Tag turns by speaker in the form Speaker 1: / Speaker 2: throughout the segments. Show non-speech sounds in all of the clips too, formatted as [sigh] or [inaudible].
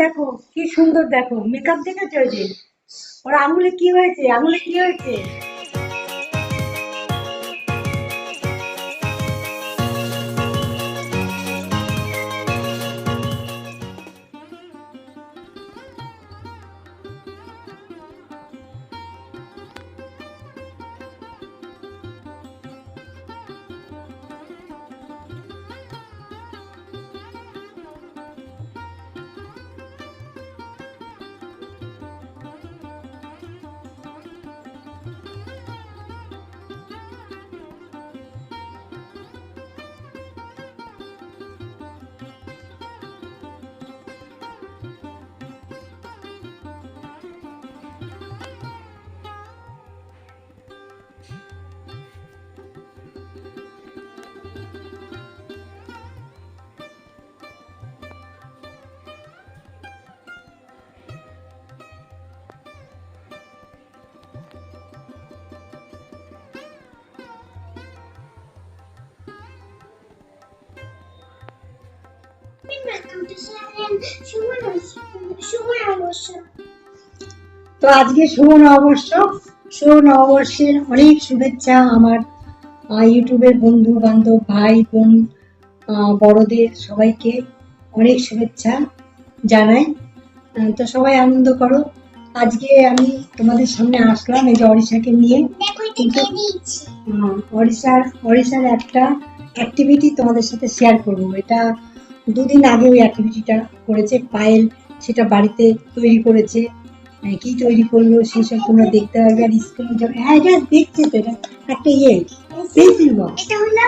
Speaker 1: দেখো, কি সুন্দর দেখো। মেকআপ দেখেছ ওই যে? ওর আঙুলে কি হয়েছে? আঙুলে কি হয়েছে? তো আজকে শুভ নববর্ষ। শুভ নববর্ষের অনেক শুভেচ্ছা আমার ইউটিউবের বন্ধু বান্ধব ভাই বোন বড়দের সবাইকে অনেক শুভেচ্ছা জানাই। তো সবাই আনন্দ করো। আজকে আমি তোমাদের সামনে আসলাম এই যে অরিশাকে নিয়ে। কিন্তু আহ, অরিশার অরিশার একটা অ্যাক্টিভিটি তোমাদের সাথে শেয়ার করব। এটা দুদিন আগে ওই অ্যাক্টিভিটিটা করেছে পায়েল সেটা বাড়িতে তৈরি করেছে কি তৈরি করল সেসব তোমরা দেখতে পারবে আর স্কুলে যাবে। হ্যাঁ এটা দেখছে তো এটা একটা ইয়ে পেন্সিল বক্স।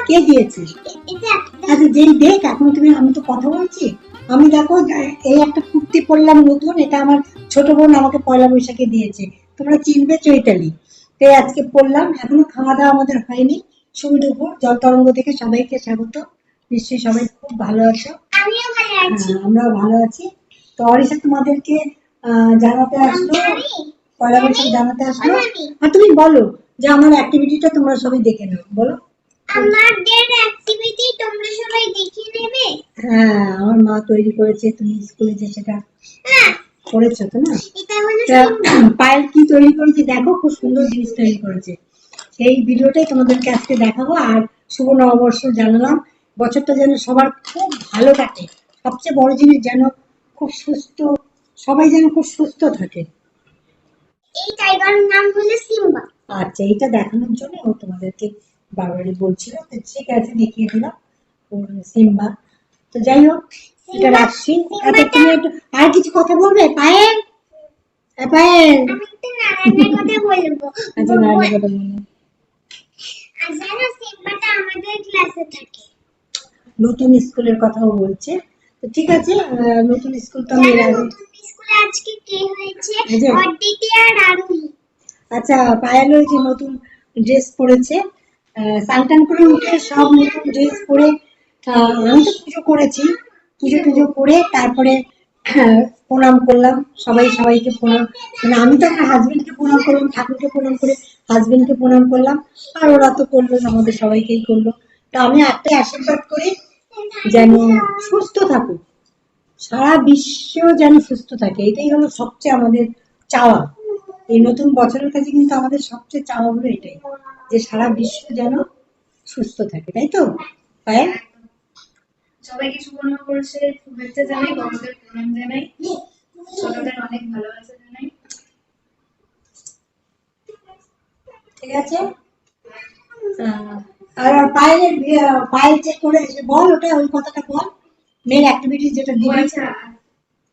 Speaker 1: কে দিয়েছে? আচ্ছা যেই দেখ এখন তুমি আমি তো কথা বলছি। আমি দেখো এই একটা কুর্তি পরলাম নতুন এটা আমার ছোট বোন আমাকে পয়লা বৈশাখে দিয়েছে। তোমরা চিনবে চৈতালি। তো আজকে পরলাম এখনও খাওয়া দাওয়া আমাদের হয়নি। শুভ দুপুর জল তরঙ্গ থেকে সবাইকে স্বাগত। নিশ্চয়ই সবাই খুব ভালো আছো।
Speaker 2: আমিও ভালো আছি।
Speaker 1: হ্যাঁ, আমরাও ভালো আছি। তো অরিষা তোমাদেরকে জানাতে আসলো? পয়লা বৈশাখ জানাতে আসলো? আর তুমি বলো যে আমার অ্যাক্টিভিটিটা তোমরা সবাই দেখে নাও বলো।
Speaker 2: আমাদের অ্যাক্টিভিটি তোমরা সবাই দেখে নেবে।
Speaker 1: হ্যাঁ আমার মা তৈরি করেছে তুমি স্কুলে যে সেটা
Speaker 2: হ্যাঁ।
Speaker 1: করেছ তো না পায়েল কি তৈরি করেছে? দেখো খুব সুন্দর জিনিস তৈরি করেছে। সেই ভিডিওটাই তোমাদেরকে আজকে দেখাবো। আর শুভ নববর্ষ জানালাম। বছরটা যেন সবার খুব ভালো কাটে। সবচেয়ে বড় জিনিস যেন খুব সুস্থ সবাই যেন খুব সুস্থ থাকে।
Speaker 2: এই টাইগারের নাম হলো সিম্বা।
Speaker 1: আচ্ছা এইটা দেখানোর জন্য ও তোমাদেরকে বারবারই বলছিল। তো ঠিক আছে দেখিয়ে দিলাম ওর সিম্বা। তো যাই হোক এটা রাখছি। আচ্ছা তুমি একটু আর কিছু কথা বলবে? পায়েল? পায়েল?
Speaker 2: আমি একটা নারায়ণের কথা বলব।
Speaker 1: আচ্ছা না কথা বলো।
Speaker 2: আর জানো সিম্বাটা আমাদের ক্লাসে থাকে।
Speaker 1: নতুন স্কুলের কথাও বলছে। তো ঠিক আছে নতুন স্কুল তো আমি
Speaker 2: নতুন স্কুলে আজকে কে হয়েছে? আর আরোহী
Speaker 1: আচ্ছা পায়েল যে নতুন ড্রেস পরেছে আহ, স্নান টান করে উঠে সব নতুন ড্রেস পরে আমি তো পুজো করেছি। পুজো টুজো করে তারপরে আহ, প্রণাম করলাম। সবাই সবাইকে প্রণাম। মানে আমি তো আমার হাজবেন্ডকে প্রণাম করলাম ঠাকুরকে প্রণাম করে হাজবেন্ডকে প্রণাম করলাম। আর ওরা তো করল আমাদের সবাইকেই করল। তা আমি একটাই আশীর্বাদ করি যেন সুস্থ থাকুক। সারা বিশ্ব যেন সুস্থ থাকে এটাই হলো সবচেয়ে আমাদের চাওয়া। এই নতুন বছরের কাছে কিন্তু আমাদের সবচেয়ে চাওয়া হলো এটাই যে সারা বিশ্ব যেন সুস্থ থাকে তাই তো? পায়েল?
Speaker 3: সবাইকে শুভ নববর্ষের শুভেচ্ছা জানাই বড়দের প্রণাম জানাই। ছোটদের অনেক ভালোবাসা জানাই।
Speaker 1: ঠিক আছে? আর পায়েলের বিয়ে- পায়েল চেক করে বল ওটা ওই কথাটা বল। মেন অ্যাক্টিভিটি যেটা দিবি
Speaker 3: আচ্ছা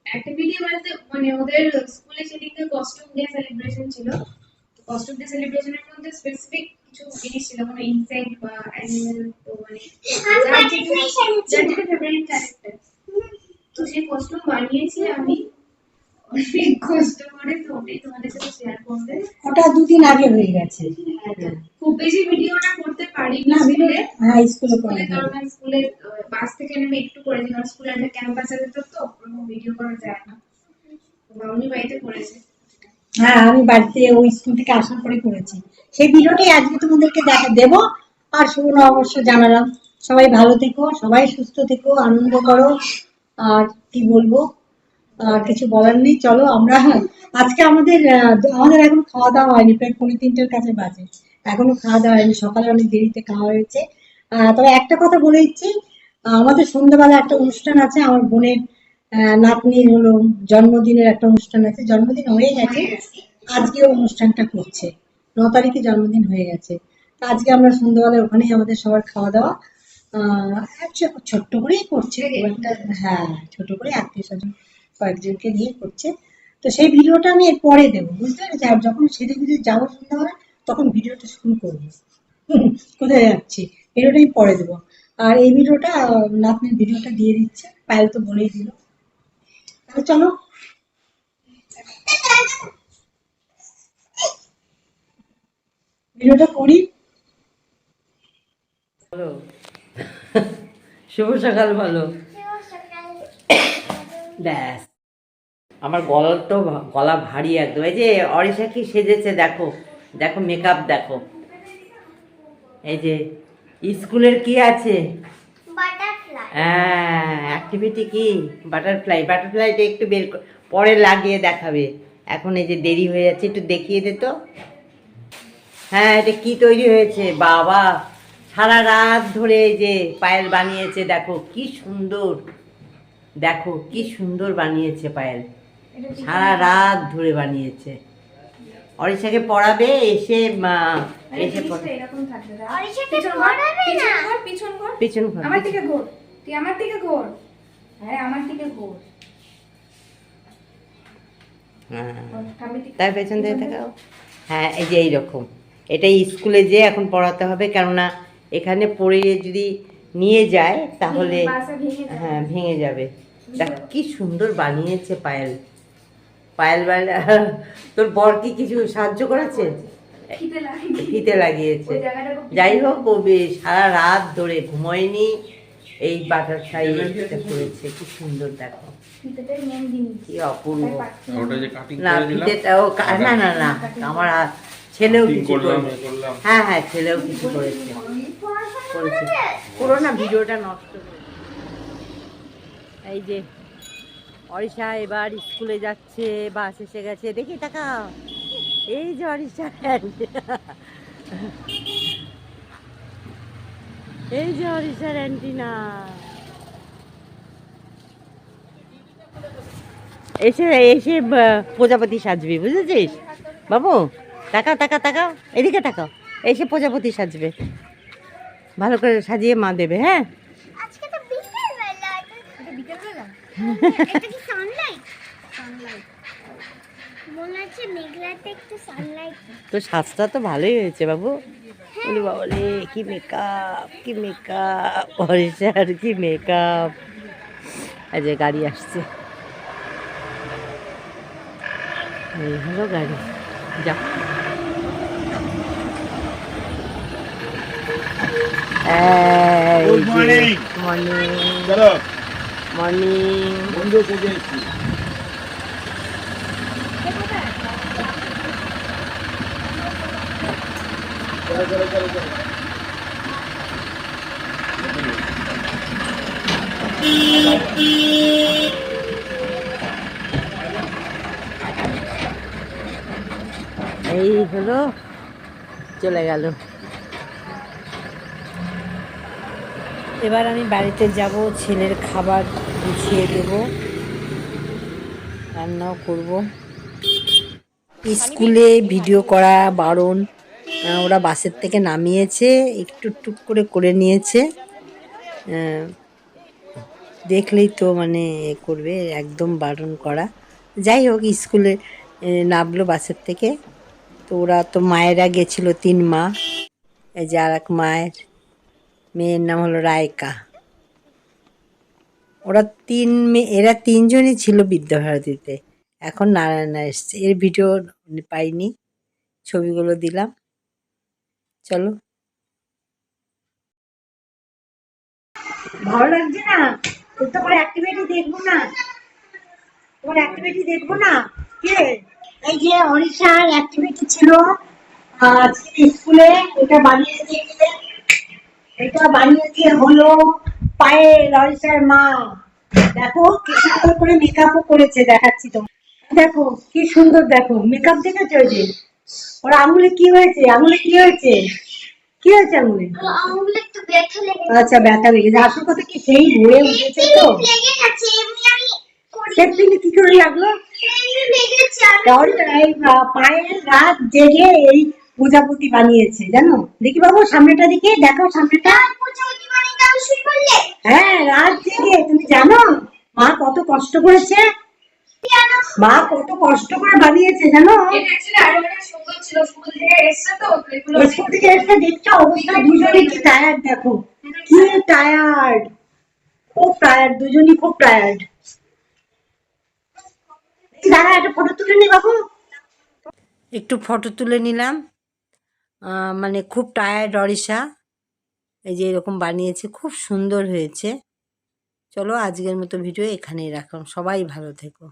Speaker 3: অ্যাক্টিভিটি বলতে মানে ওদের স্কুলে সেদিকে কস্টিউম ডে সেলিব্রেশন ছিল। কস্টিউম ডে সেলিব্রেশনের মধ্যে স্পেসিফিক কিছু জিনিস ছিল কোনো ইনসেক্ট বা অ্যানিমেল তো মানে যার। যেটা ফেভারিট ক্যারেক্টার তো সেই কস্টিউম বানিয়েছি আমি। অনেক কষ্ট করে তো তোমাদের সাথে শেয়ার করতে
Speaker 1: ওটা দুদিন আগে হয়ে গেছে।
Speaker 3: খুব বেশি ভিডিওটা করতে পারিনি
Speaker 1: না
Speaker 3: স্কুলে।
Speaker 1: হ্যাঁ স্কুলে করে
Speaker 3: স্কুলে কারণ স্কুলে বাস থেকে নেমে একটু কারণ স্কুলে একটা তো ওরকম ভিডিও করা যায় না। তো বাউনি বাড়িতে করেছে।
Speaker 1: হ্যাঁ আমি বাড়িতে ওই স্কুল থেকে আসার পরে করেছি। সেই ভিডিওটাই আজকে তোমাদেরকে দেখা দেব। আর শুভ নববর্ষ জানালাম। সবাই ভালো থেকো সবাই সুস্থ থেকো আনন্দ করো। আর কি বলব? কিছু বলার নেই। চলো আমরা আজকে আমাদের আমাদের এখন খাওয়া দাওয়া হয়নি প্রায় পৌনে তিনটের কাছে বাজে। এখনও খাওয়া দাওয়া হয়নি সকালে অনেক দেরিতে খাওয়া হয়েছে। তবে একটা কথা বলে দিচ্ছি আমাদের সন্ধ্যাবেলা একটা অনুষ্ঠান আছে আমার বোনের নাতনির হলো জন্মদিনের একটা অনুষ্ঠান আছে জন্মদিন হয়ে গেছে আজকে অনুষ্ঠানটা করছে। ন তারিখে জন্মদিন হয়ে গেছে। তা আজকে আমরা সন্ধ্যাবেলায় ওখানেই আমাদের সবার খাওয়া দাওয়া আহ, ছোট্ট করেই করছে হ্যাঁ ছোট করে আত্মীয় স্বজন কয়েকজনকে নিয়ে করছে। তো সেই ভিডিওটা আমি পরে দেবো, বুঝতে পেরেছি আর যখন সেরে গুজে যাব সন্ধ্যাবেলা, তখন ভিডিওটা শুরু করব। কোথায় যাচ্ছি? ভিডিওটা আমি পরে দেবো। আর এই ভিডিওটা নাতনির ভিডিওটা দিয়ে দিচ্ছে পায়েল তো বলেই দিল। তাহলে চলো। ভিডিওটা করি।
Speaker 4: শুভ সকাল, ভালো। ব্যাস। আমার গলা তো গলা ভারী একদম। এই যে অরিষা কি সেজেছে দেখো। দেখো মেকআপ দেখো। এই যে স্কুলের কি আছে? হ্যাঁ অ্যাক্টিভিটি কি? বাটারফ্লাই বাটারফ্লাইটা একটু বের কর- পরে লাগিয়ে দেখাবে। এখন এই যে দেরি হয়ে যাচ্ছে একটু দেখিয়ে দে তো। হ্যাঁ এটা কি তৈরি হয়েছে? বাবা সারা রাত ধরে এই যে পায়েল বানিয়েছে দেখো কি সুন্দর। দেখো কি সুন্দর বানিয়েছে পায়েল। সারা রাত ধরে বানিয়েছে। অরিষাকে পড়াবে এসে মা, এসে
Speaker 3: পিছন ঘর, আমার
Speaker 4: পিছন-
Speaker 3: ঘোর। তুই আমার দিকে ঘোর। হ্যাঁ আমার দিকে ঘোর।
Speaker 4: হ্যাঁ। তার পেছন দিয়ে হ্যাঁ এই যে এইরকম। এটাই স্কুলে যে এখন পড়াতে হবে কেননা এখানে পড়ে যদি নিয়ে যায় তাহলে
Speaker 3: যাবে।
Speaker 4: হ্যাঁ ভেঙে যাবে। দেখ কি সুন্দর বানিয়েছে পায়েল। পায়েল [laughs] তোর বর কি কিছু সাহায্য করেছে? ফিতে লাগিয়েছে।
Speaker 3: ওই জায়গাটা খুব-
Speaker 4: যাই হোক ও বেশ সারা রাত ধরে ঘুমোয়নি। এই বাটার বাটারফ্লাই করেছে। কি সুন্দর দেখো। কি অপূর্ব।
Speaker 3: না।
Speaker 5: যে
Speaker 4: না ফিতেটাও না না না আমার ছেলেও কিছু করেছে হ্যাঁ হ্যাঁ ছেলেও কিছু করেছে। করেছে। পুরো না ভিডিওটা নষ্ট এই যে অরিষা এবার স্কুলে যাচ্ছে, বাস এসে গেছে। দেখি, টাকা। এই যে অরিষা এই যে অরিষার অ্যান্টিনা। এসে এসে প্রজাপতি সাজবি, বুঝেছিস? বাবু টাকা টাকা টাকাও এদিকে টাকাও এসে প্রজাপতি সাজবে। ভালো করে সাজিয়ে মা দেবে হ্যাঁ?
Speaker 2: আজকে তো বিকেল বেলা
Speaker 3: এটা বিকেলবেলা?
Speaker 2: এটা কি সানলাইট সানলাইট হচ্ছে মেঘলাতে একটু সানলাইট
Speaker 4: তো সাজটা তো ভালোই হয়েছে বাবু। বলি বাবা রে কি মেকআপ কি মেকআপ অরিষার কি মেকআপ এই যে গাড়ি আসছে। এই হলো গাড়ি। যা
Speaker 5: Good morning.
Speaker 4: মর্নিং
Speaker 5: চলো
Speaker 4: মর্নিং
Speaker 5: বন্ধু খুঁজে এসছি চলো, চলো, চলো, চলো।
Speaker 4: এই হলো চলে গেল। এবার আমি বাড়িতে যাব, ছেলের খাবার গুছিয়ে দেব, রান্নাও করব। স্কুলে ভিডিও করা বারণ ওরা বাসের থেকে নামিয়েছে, একটু টুক করে করে নিয়েছে। দেখলেই তো মানে করবে, একদম বারণ করা। যাই হোক, স্কুলে নামলো বাসের থেকে। তো ওরা তো মায়েরা গেছিল, তিন মা, এই যে আর এক মায়ের মেয়ের নাম হলো রায়কা। ওরা তিন মেয়ে এরা তিনজনই ছিল বিদ্যাভারতীতে। এখন নারায়ণা এসছে। এর ভিডিও পাইনি। ছবিগুলো দিলাম। চলো।
Speaker 1: ভালো লাগছে না? তোর তো করে অ্যাক্টিভিটি দেখব না। তোমার অ্যাক্টিভিটি দেখব না? কে? এই যে অরিশার অ্যাক্টিভিটি ছিল স্কুলে এটা বানিয়ে দিয়ে এটা বানিয়ে দিয়ে হলো পায়েল অরিশার মা। দেখো কি সুন্দর করে মেকআপও করেছে দেখাচ্ছি তোমার দেখো কি সুন্দর দেখো মেকআপ দেখেছ ওই যে? ওর আঙুলে কি হয়েছে? আঙুলে কি হয়েছে? কি হয়েছে আঙুলে?
Speaker 2: আঙুলে একটু ব্যথা লেগে
Speaker 1: আচ্ছা ব্যথা লেগেছে আসল কথা কি সেই ঘুরে উঠেছে তো? সেদিন কি করে লাগল?
Speaker 2: লেগেছে
Speaker 1: পায়ের রাত জেগে এই প্রজাপতি বানিয়েছে, জানো? দেখি বাবু, সামনেটা দিকে দেখো সামনেটা।
Speaker 2: মানে
Speaker 1: হ্যাঁ রাত জেগে, তুমি জানো? মা কত কষ্ট করেছে। মা কত কষ্ট করে বানিয়েছে, জানো?
Speaker 3: স্কুল
Speaker 1: দেখছ, অবস্থা দুজনে কি টায়ার্ড দেখো। কি টায়ার্ড খুব টায়ার্ড দুজনই খুব টায়ার্ড দাঁড়া, একটা ফটো তুলে নি বাবু। একটু ফটো তুলে নিলাম। মানে খুব টায়ার্ড অরিশা। এই যে এরকম বানিয়েছে, খুব সুন্দর হয়েছে। চলো আজকের মতো ভিডিও এখানেই রাখলাম। সবাই ভালো থেকো।